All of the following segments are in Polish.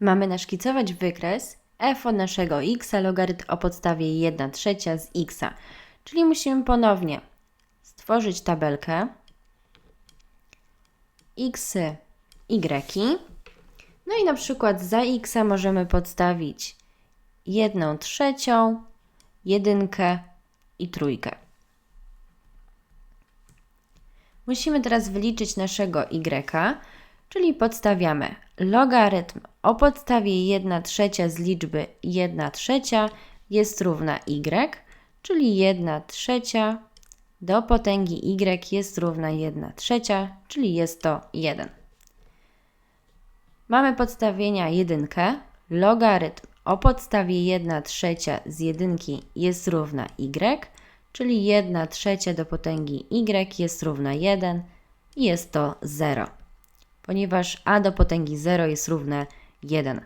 Mamy naszkicować wykres f od naszego x logarytm o podstawie 1 trzecia z x. Czyli musimy ponownie stworzyć tabelkę x, y. No i na przykład za x możemy podstawić 1 trzecią, jedynkę i trójkę. Musimy teraz wyliczyć naszego y, czyli podstawiamy logarytm o podstawie 1 trzecia z liczby 1 trzecia jest równa y, czyli 1 trzecia do potęgi y jest równa 1 trzecia, czyli jest to 1. Mamy podstawienia jedynkę, logarytm o podstawie 1 trzecia z jedynki jest równa y, czyli 1 trzecia do potęgi y jest równa 1 i jest to 0, ponieważ a do potęgi 0 jest równe 1.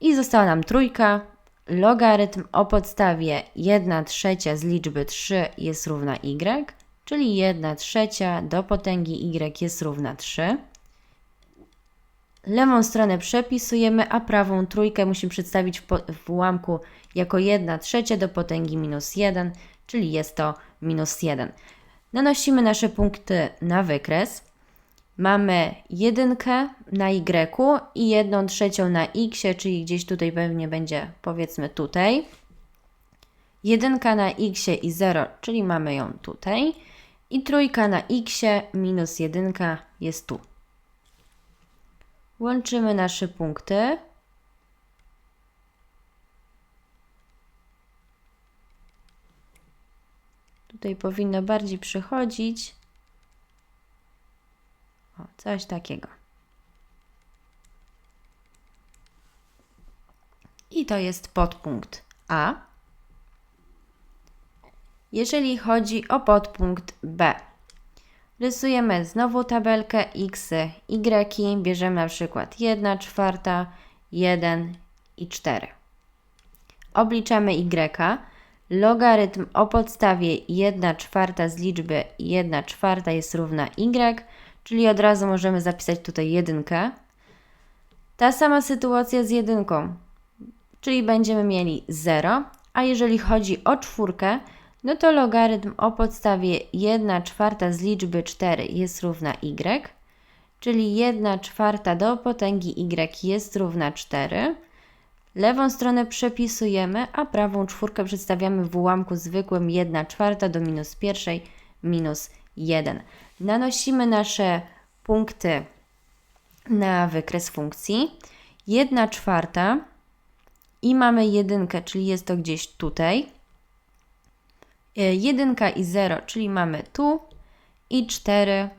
I została nam trójka. Logarytm o podstawie 1 trzecia z liczby 3 jest równa y, czyli 1 trzecia do potęgi y jest równa 3. Lewą stronę przepisujemy, a prawą trójkę musimy przedstawić w, w ułamku jako 1 trzecia do potęgi minus 1, czyli jest to minus 1. Nanosimy nasze punkty na wykres. Mamy jedynkę na y i jedną trzecią na x, czyli gdzieś tutaj pewnie będzie powiedzmy tutaj. Jedynka na x i 0, czyli mamy ją tutaj. I trójka na x minus jedynka jest tu. Łączymy nasze punkty. Tutaj powinno bardziej przychodzić. Coś takiego. I to jest podpunkt A. Jeżeli chodzi o podpunkt B, rysujemy znowu tabelkę x, y, bierzemy na przykład 1 czwarta, 1 i 4. Obliczamy y, logarytm o podstawie 1 czwarta z liczby 1 czwarta jest równa y, czyli od razu możemy zapisać tutaj jedynkę. Ta sama sytuacja z jedynką, czyli będziemy mieli 0, a jeżeli chodzi o czwórkę, no to logarytm o podstawie 1 czwarta z liczby 4 jest równa y, czyli 1 czwarta do potęgi y jest równa 4. Lewą stronę przepisujemy, a prawą czwórkę przedstawiamy w ułamku zwykłym 1 czwarta do minus pierwszej minus 1. Nanosimy nasze punkty na wykres funkcji. 1 czwarta i mamy jedynkę, czyli jest to gdzieś tutaj. 1 i 0, czyli mamy tu i 4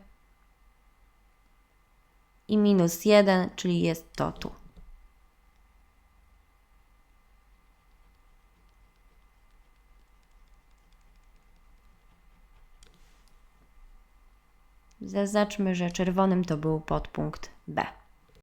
i minus 1, czyli jest to tu. Zaznaczmy, że czerwonym to był podpunkt B.